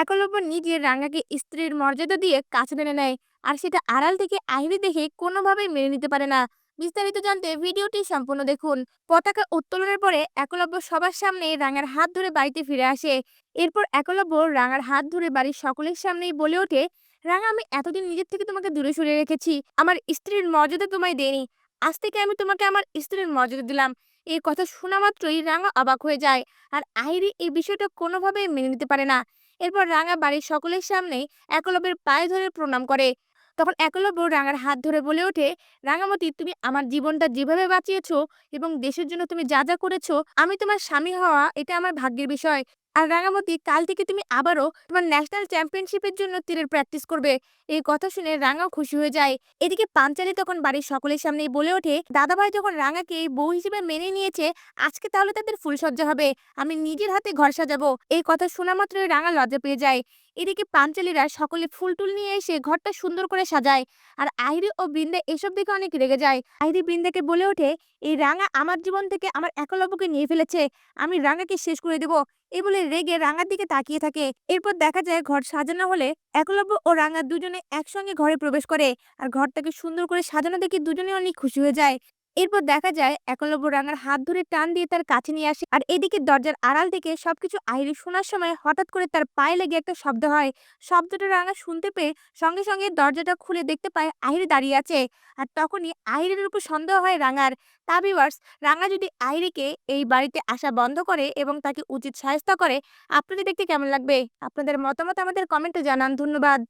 একলব্য নিজের রাঙাকে স্ত্রীর মর্যাদা দিয়ে কাছে টেনে নেয়। আর সেটা আড়াল থেকে আহিরি দেখে কোনোভাবেই মেনে নিতে পারে না। বিস্তারিত জানতে ভিডিওটি সম্পূর্ণ দেখুন। পতাকা উত্তোলনের পরে একলব্য সবার সামনে রাঙার হাত ধরে বাড়িতে ফিরে আসে। এরপর একলব্য রাঙার হাত ধরে বাড়ির সকলের সামনেই বলে ওঠে, রাঙা, আমি এতদিন নিজের থেকে তোমাকে দূরে সরিয়ে রেখেছি। আমার স্ত্রীর মর্যাদা তোমায় দেয়নি আজ থেকে আমি তোমাকে আমার স্ত্রীর মর্যাদা দিলাম। এই কথা শোনা মাত্রই রাঙা অবাক হয়ে যায়। আর আহিরি এই বিষয়টা কোনোভাবেই মেনে নিতে পারে না। এরপর রাঙা বাড়ির সকলের সামনে একলব্যের পায়ে ধরে প্রণাম করে। তখন একলব্য রাঙার হাত ধরে বলে ওঠে রাঙামতি তুমি আমার জীবনটা যেভাবে বাঁচিয়েছো এবং দেশের জন্য তুমি যা যা করেছ, আমি তোমার স্বামী হওয়া এটা আমার ভাগ্যের বিষয়। আর রাঙামতি কাল থেকে তুমি আবারও তোমার ন্যাশনাল চ্যাম্পিয়নশিপের জন্য তীরের প্র্যাকটিস করবে। এই কথা শুনে রাঙাও খুশি হয়ে যায়। এদিকে পাঞ্চালি তখন বাড়ির সকলের সামনেই বলে ওঠে, দাদাভাই যখন রাঙাকে বউ হিসেবে মেনে নিয়েছে, আজকে তাহলে তাদের ফুলসজ্জা হবে। আমি নিজের হাতে ঘর সাজাবো। এই কথা শোনা মাত্রই রাঙা লজ্জা পেয়ে যায়। এদিকে পাঞ্চালীরা সকলে ফুল টুল নিয়ে এসে ঘরটা সুন্দর করে সাজায়। আর আইরি ও বৃন্দা এসব দেখে অনেক রেগে যায়। আইরি বৃন্দাকে বলে ওঠে, এই রাঙা আমার জীবন থেকে আমার একলব্যকে নিয়ে ফেলেছে। আমি রাঙাকে শেষ করে দেব। এই বলে রেগে রাঙার দিকে তাকিয়ে থাকে। এরপর দেখা যায় ঘর সাজানো হলে একলব্য ও রাঙা দুজনে একসঙ্গে ঘরে প্রবেশ করে। আর ঘরটাকে সুন্দর করে সাজানো দেখে দুজনে অনেক খুশি হয়ে যায়। এরপর দেখা যায়, একলব্য রাঙার হাত ধরে টান দিয়ে তার কাছে নিয়ে আসে। আর এদিকে দরজার আড়াল থেকে সবকিছু আইরি শোনার সময় হঠাৎ করে তার পায়ে লেগে একটা শব্দ হয়। শব্দটা রাঙা শুনতে পেয়ে সঙ্গে সঙ্গে দরজাটা খুলে দেখতে পায় আহিরি দাঁড়িয়ে আছে। আর তখনই আহিরের উপর সন্দেহ হয় রাঙার। তা রাঙা যদি আহিরিকে এই বাড়িতে আসা বন্ধ করে এবং তাকে উচিত সাহায্য করে, আপনাদের দেখতে কেমন লাগবে? আপনাদের মতামত আমাদের কমেন্টে জানান। ধন্যবাদ।